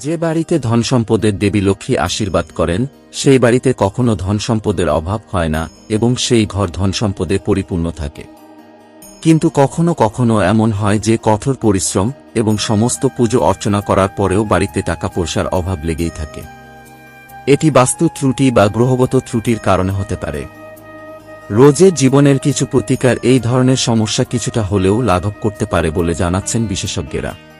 যে বাড়িতে ধন সম্পদের দেবী লক্ষ্মী আশীর্বাদ করেন, সেই বাড়িতে কখনো ধন সম্পদের অভাব হয় না এবং সেই ঘর ধন সম্পদে পরিপূর্ণ থাকে। কিন্তু কখনো কখনো এমন হয় যে কঠোর পরিশ্রম এবং সমস্ত পুজো অর্চনা করার পরেও বাড়িতে টাকা পয়সার অভাব লেগেই থাকে। এটি বাস্তু ত্রুটি বা গ্রহগত ত্রুটির কারণে হতে পারে। রোজের জীবনের কিছু প্রতিকার এই ধরনের সমস্যা কিছুটা হলেও লাঘব করতে পারে বলে জানাচ্ছেন বিশেষজ্ঞরা।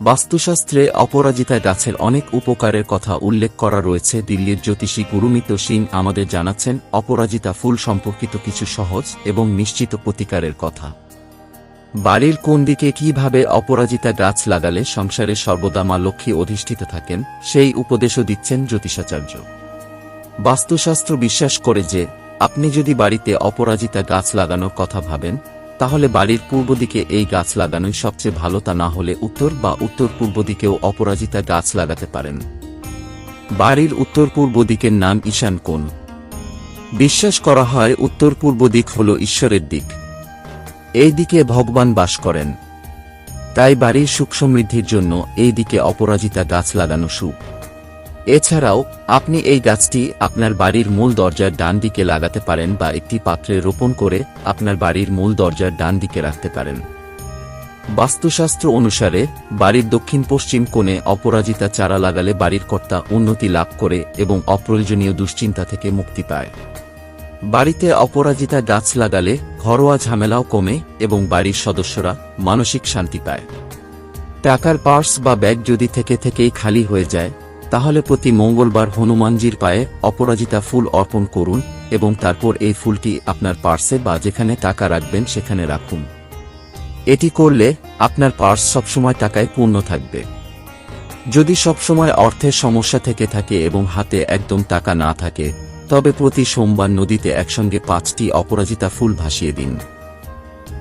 বাস্তুশাস্ত্রে অপরাজিতা গাছের অনেক উপকারের কথা উল্লেখ করা রয়েছে। দিল্লির জ্যোতিষী গুরুমিত সিং আমাদের জানাচ্ছেন, অপরাজিতা ফুল সম্পর্কিত কিছু সহজ এবং নিশ্চিত প্রতিকারের কথা। বাড়ির কোন দিকে কীভাবে অপরাজিতা গাছ লাগালে সংসারে সর্বদা মা লক্ষ্মী অধিষ্ঠিত থাকেন, সেই উপদেশও দিচ্ছেন জ্যোতিষাচার্য। বাস্তুশাস্ত্র বিশ্বাস করে যে, আপনি যদি বাড়িতে অপরাজিতা গাছ লাগানোর কথা ভাবেন তাহলে বাড়ির পূর্ব দিকে এই গাছ লাগানোই সবচেয়ে ভালো তা না হলে উত্তর বা উত্তর পূর্ব দিকেও অপরাজিতা গাছ লাগাতে পারেন। বাড়ির উত্তর পূর্ব দিকের নাম ঈশান কোণ। বিশ্বাস করা হয় উত্তর পূর্ব দিক হল ঈশ্বরের দিক। এই দিকে ভগবান বাস করেন। তাই বাড়ির সুখ সমৃদ্ধির জন্য এই দিকে অপরাজিতা গাছ লাগানো শুভ এছাড়াও, আপনি এই গাছটি আপনার বাড়ির মূল দরজার ডান দিকে লাগাতে পারেন বা একটি পাত্রে রোপণ করে আপনার বাড়ির মূল দরজার ডান দিকে রাখতে পারেন। বাস্তুশাস্ত্র অনুসারে, বাড়ির দক্ষিণ পশ্চিম কোণে অপরাজিতা চারা লাগালে বাড়ির কর্তা উন্নতি লাভ করে এবং অপ্রয়োজনীয় দুশ্চিন্তা থেকে মুক্তি পায়। বাড়িতে অপরাজিতা গাছ লাগালে ঘরোয়া ঝামেলাও কমে এবং বাড়ির সদস্যরা মানসিক শান্তি পায়। টাকার পার্স বা ব্যাগ যদি থেকে থেকেই খালি হয়ে যায় তাহলে প্রতি মঙ্গলবার হনুমানজির পায়ে অপরাজিতা ফুল অর্পণ করুন এবং তারপর এই ফুলটি আপনার পার্সে বা যেখানে টাকা রাখবেন সেখানে রাখুন। এটি করলে আপনার পার্স সবসময় টাকায় পূর্ণ থাকবে। যদি সবসময় অর্থের সমস্যা থেকে থাকে এবং হাতে একদম টাকা না থাকে, তবে প্রতি সোমবার নদীতে একসঙ্গে পাঁচটি অপরাজিতা ফুল ভাসিয়ে দিন।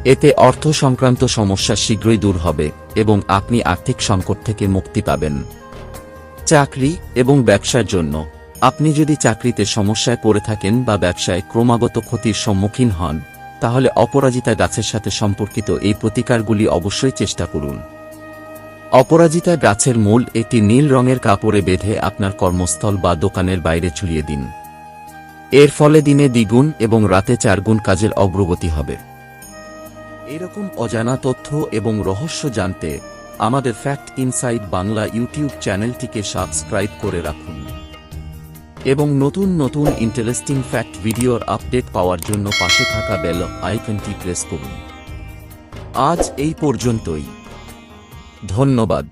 এতে অর্থ সংক্রান্ত সমস্যা শীঘ্রই দূর হবে এবং আপনি আর্থিক সংকট থেকে মুক্তি পাবেন। চাকরি এবং ব্যবসার জন্য। আপনি যদি চাকরিতে সমস্যায় পড়ে থাকেন বা ব্যবসায় ক্রমাগত ক্ষতির সম্মুখীন হন, তাহলে অপরাজিতা গাছের সাথে সম্পর্কিত এই প্রতিকারগুলি অবশ্যই চেষ্টা করুন। অপরাজিতা গাছের মূল একটি নীল রঙের কাপড়ে বেঁধে আপনার কর্মস্থল বা দোকানের বাইরে ছড়িয়ে দিন। এর ফলে দিনে দ্বিগুণ এবং রাতে চারগুণ কাজের অগ্রগতি হবে। এরকম অজানা তথ্য এবং রহস্য জানতে আমাদের ফ্যাক্ট ইনসাইড বাংলা ইউটিউব চ্যানেলটিকে সাবস্ক্রাইব করে রাখুন। এবং নতুন নতুন ইন্টারেস্টিং ফ্যাক্ট ভিডিওর আপডেট পাওয়ার জন্য পাশে থাকা বেল আইকনটি প্রেস করুন। আজ এই পর্যন্তই। ধন্যবাদ।